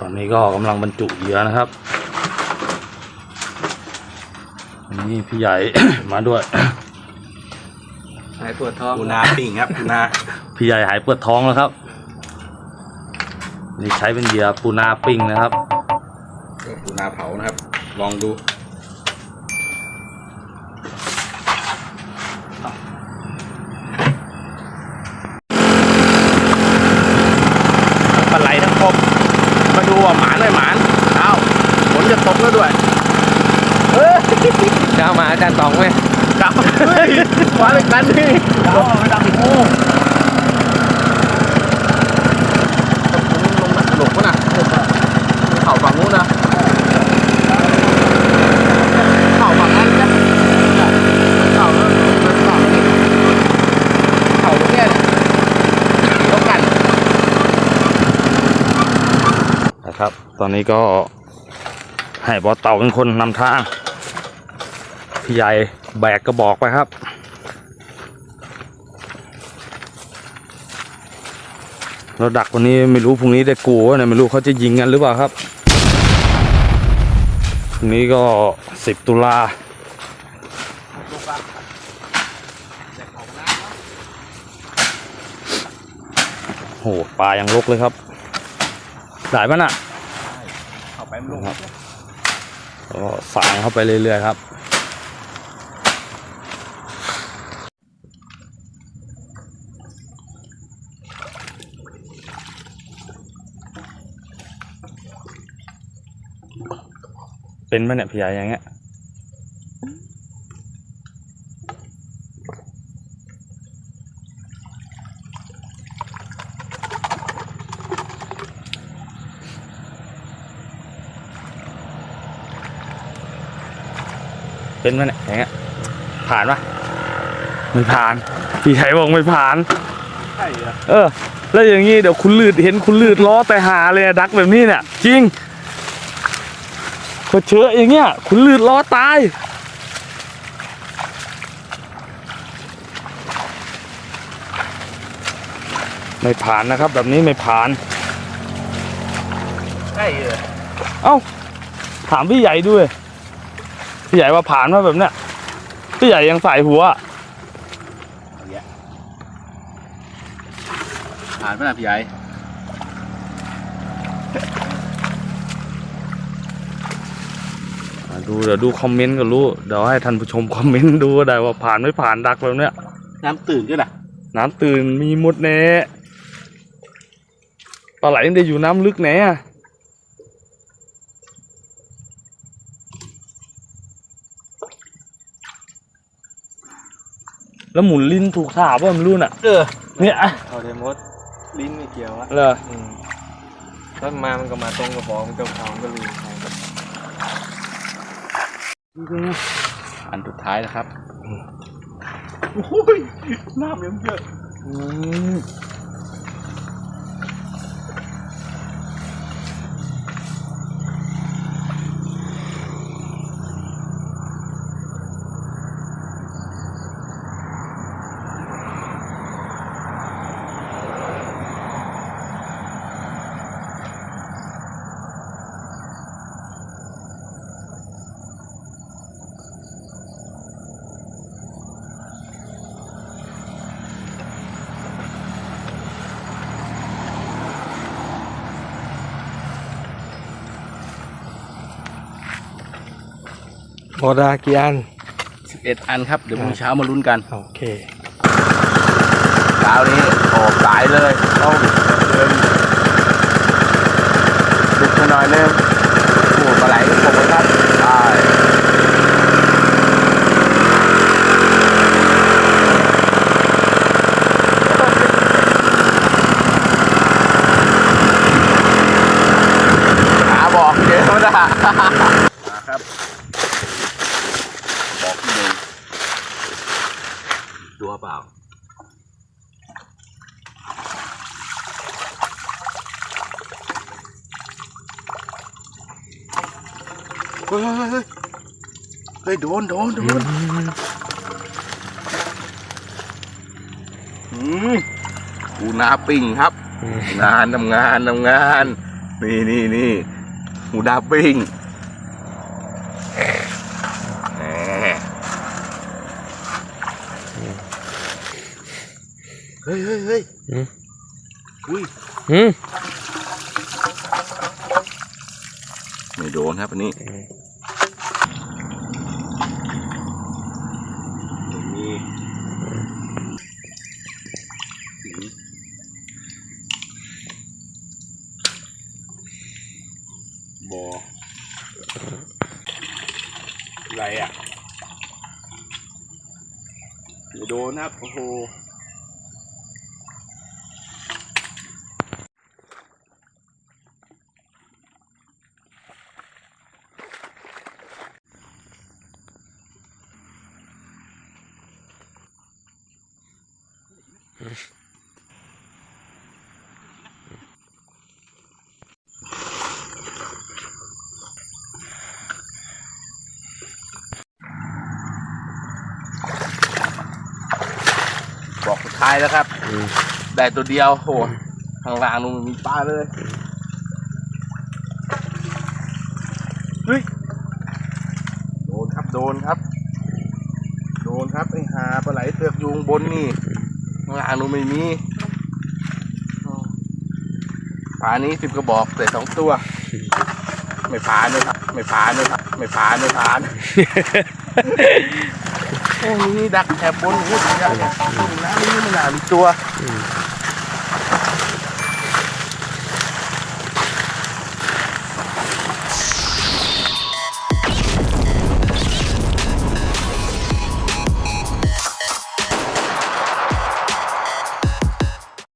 ตอนนี้ก็กำลังบรรจุเหยื่อนะครับนี่พี่ใหญ่ มาด้วยหายปวดท้องปูนาปิ้งครับปูนาพี่ใหญ่หายปวดท้องแล้วครับนี่ใช้เป็นเหยื่อปูนาปิ้งนะครับ ปูนาเผานะครับ ลองดู ปลาไหลทั้งครบมาดู ว่าหมานไม่หมานอ้าวฝนจะตกแล้วด้วยเช้ามาอาจารย์ตองไหมจับเฮ้ยมาเลยกันนี่จับไม่ดังโอ้ลงนักหลบวะน่ะเข่าฝั่งนู้นนะเข่าฝั่งนั้นจ้ะเข่าแล้วมันเข่าแล้วนี่เข่าตรงเนี้ยเท่ากัน นะครับ ตอนนี้ก็ให้บอเต่าเป็นคนนำทาง พี่ใหญ่แบกกระบอกไปครับ เราดักวันนี้ไม่รู้พรุ่งนี้ได้กูวะเนี่ยไม่รู้เขาจะยิงกันหรือเปล่าครับพรุ่งนี้ก็สิบตุลาโหปลายังลกเลยครับ ได้ปะน่ะเข้าไปมันลง ครับก็สางเข้าไปเรื่อยๆครับเป็นไหมเนี่ยพี่ใหญ่อย่างเงี้ย เป็นไหมเนี่ยอย่างเงี้ยผ่านปะไม่ผ่านพี่ชัยบอกไม่ผ่านใช่เหรอเออ แล้วอย่างงี้เดี๋ยวคุณลืดเห็นคุณลืดล้อแต่หาเลยอะดักแบบนี้เนี่ย จริงก็เชอะอย่างเงี้ย คุณลืดล้อตายไม่ผ่านนะครับ แบบนี้ไม่ผ่านใช่เหรอเอ้าถามพี่ใหญ่ด้วย พี่ใหญ่ว่าผ่านมาแบบเนี้ยพี่ใหญ่ยังใส่หัวอะผ่านไหมล่ะพี่ใหญ่อะดูเดี๋ยวดูคอมเมนต์ก็รู้เดี๋ยวให้ท่านผู้ชมคอมเมนต์ดูก็ได้ว่าผ่านไม่ผ่านดักแบบเนี้ยน้ำตื่นด้วยนะน้ำตื่นมีหมดแน่ปลาไหลมันจะอยู่น้ำลึกแน่อะ แล้วหมุนลิ้นถูกท่าป่ะไม่รู้น่ะ เออเนี่ยอะเอาเดมดลิ้นไม่เกี่ยวอะเหรออืมถ้ามามันก็มาตรงกระบอกมันก็เขามันก็ลืมใครอันสุดท้ายนะครับ โอ้ยน้ำเยอะเยอะ อืมโมดากี่อันสิบเอ็ดอันครับ เดี๋ยวพรุ่งนี้เช้ามาลุ้นกันโอเคเช้านี้โอ้สายเลยต้องเดินดึกไปหน่อยนึงโอ้ปลาไหลผมครับใช่หาบอกเจอไม่ได้ครับ บอกที่หนึ่งตัวเปล่า เฮ้ยเฮ้ยโดนโดนโดนอืมกูนาปิ่งครับ งานทำงานทำงาน นี่นี่นี่หูดาปิ้งเฮ้ยเฮ้ยเฮ้ยอุ้ยไม่โดนครับอันนี้มีบออะไรอะ ไม่โดนครับ โอ้โหอืม บอกสุดท้ายแล้วครับ อืม ได้ตัวเดียวโหข้างล่างนู่นมีปลาเลยเฮ้ยโดนครับโดนครับ โดนครับไอ้หาปลาไหลเสือกยุงบนนี่ข้างล่างนู่นไม่มีปลานี้สิบกระบอกแต่สองตัว ไม่ผ่านเลยครับ ไม่ผ่านเลยครับ ไม่ผ่านไม่ผ่าน โอ้นี่ดักแถบบนหูเสียเนี่ยน้ำนี่มันหนามีตัวอืม